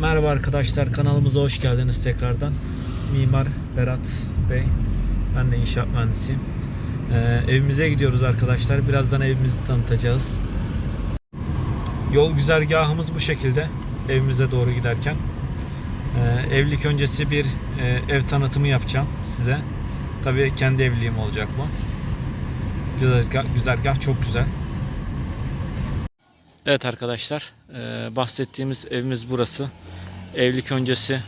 Merhaba arkadaşlar kanalımıza hoş geldiniz tekrardan. Mimar Berat Bey. Ben de inşaat mühendisiyim. Ee, evimize gidiyoruz arkadaşlar. Birazdan evimizi tanıtacağız. Yol güzergahımız bu şekilde. Evimize doğru giderken. Ee, evlilik öncesi bir e, ev tanıtımı yapacağım size. Tabii kendi evliliğim olacak bu. Güzergah, güzergah çok güzel. Evet arkadaşlar, e, bahsettiğimiz evimiz burası. Evlilik öncesi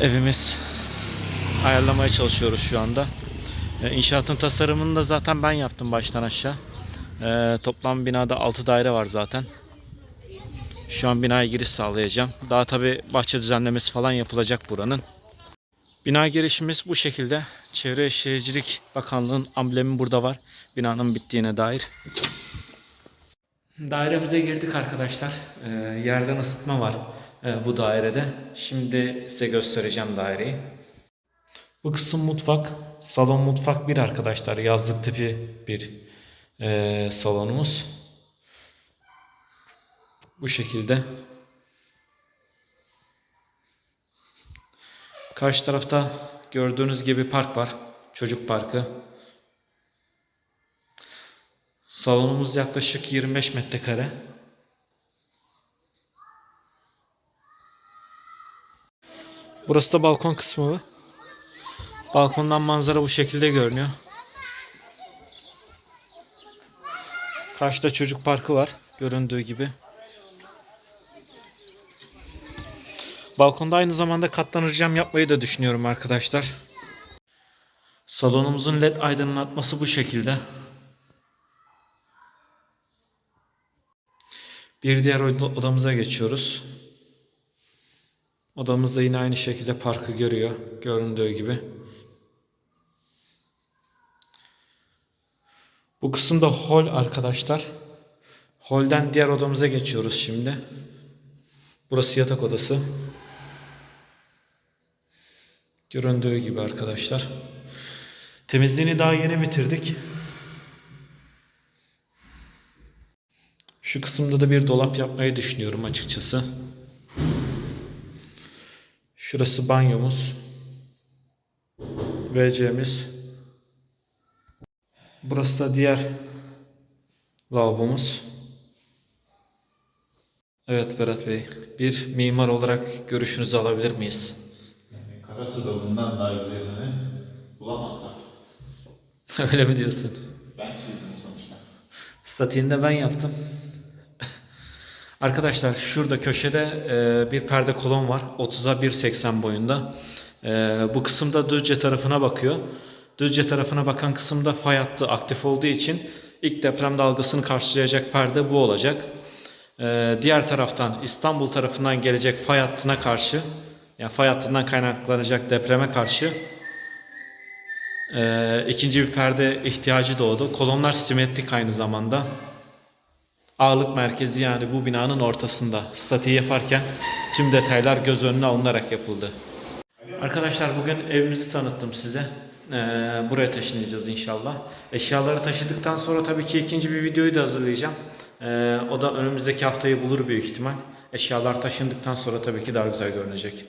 evimiz ayarlamaya çalışıyoruz şu anda. E, inşaatın tasarımını da zaten ben yaptım baştan aşağı. E, toplam binada 6 daire var zaten. Şu an binaya giriş sağlayacağım. Daha tabi bahçe düzenlemesi falan yapılacak buranın. Bina girişimiz bu şekilde. Çevre Şehircilik Bakanlığı'nın amblemi burada var. Binanın bittiğine dair. Dairemize girdik arkadaşlar. Ee, yerden ısıtma var e, bu dairede. Şimdi size göstereceğim daireyi. Bu kısım mutfak. Salon mutfak bir arkadaşlar. Yazlık tipi bir e, salonumuz. Bu şekilde. Karşı tarafta gördüğünüz gibi park var. Çocuk parkı. Salonumuz yaklaşık 25 metrekare. Burası da balkon kısmı. Balkondan manzara bu şekilde görünüyor. Karşıda çocuk parkı var. Göründüğü gibi. Balkonda aynı zamanda katlanır cam yapmayı da düşünüyorum arkadaşlar. Salonumuzun led aydınlatması bu şekilde. Bir diğer oda- odamıza geçiyoruz. Odamızda yine aynı şekilde parkı görüyor. Göründüğü gibi. Bu kısımda hol arkadaşlar. Holden diğer odamıza geçiyoruz şimdi. Burası yatak odası. Göründüğü gibi arkadaşlar. Temizliğini daha yeni bitirdik. Şu kısımda da bir dolap yapmayı düşünüyorum açıkçası. Şurası banyomuz. WC'miz. Burası da diğer lavabomuz. Evet Berat Bey, bir mimar olarak görüşünüzü alabilir miyiz? Yani Karasu'da bundan daha güzelini bulamazlar. Öyle mi diyorsun? Ben çizdim sonuçta. Statiğini de ben yaptım. Arkadaşlar şurada köşede e, bir perde kolon var. 30'a 1.80 boyunda. E, bu kısımda Düzce tarafına bakıyor. Düzce tarafına bakan kısımda fay hattı aktif olduğu için ilk deprem dalgasını karşılayacak perde bu olacak. E, diğer taraftan İstanbul tarafından gelecek fay hattına karşı yani fay hattından kaynaklanacak depreme karşı ikinci bir perde ihtiyacı doğdu. Kolonlar simetrik aynı zamanda. Ağırlık merkezi yani bu binanın ortasında. Statiği yaparken tüm detaylar göz önüne alınarak yapıldı. Arkadaşlar bugün evimizi tanıttım size. Ee, buraya taşınacağız inşallah. Eşyaları taşıdıktan sonra tabii ki ikinci bir videoyu da hazırlayacağım. Ee, o da önümüzdeki haftayı bulur büyük ihtimal. Eşyalar taşındıktan sonra tabii ki daha güzel görünecek.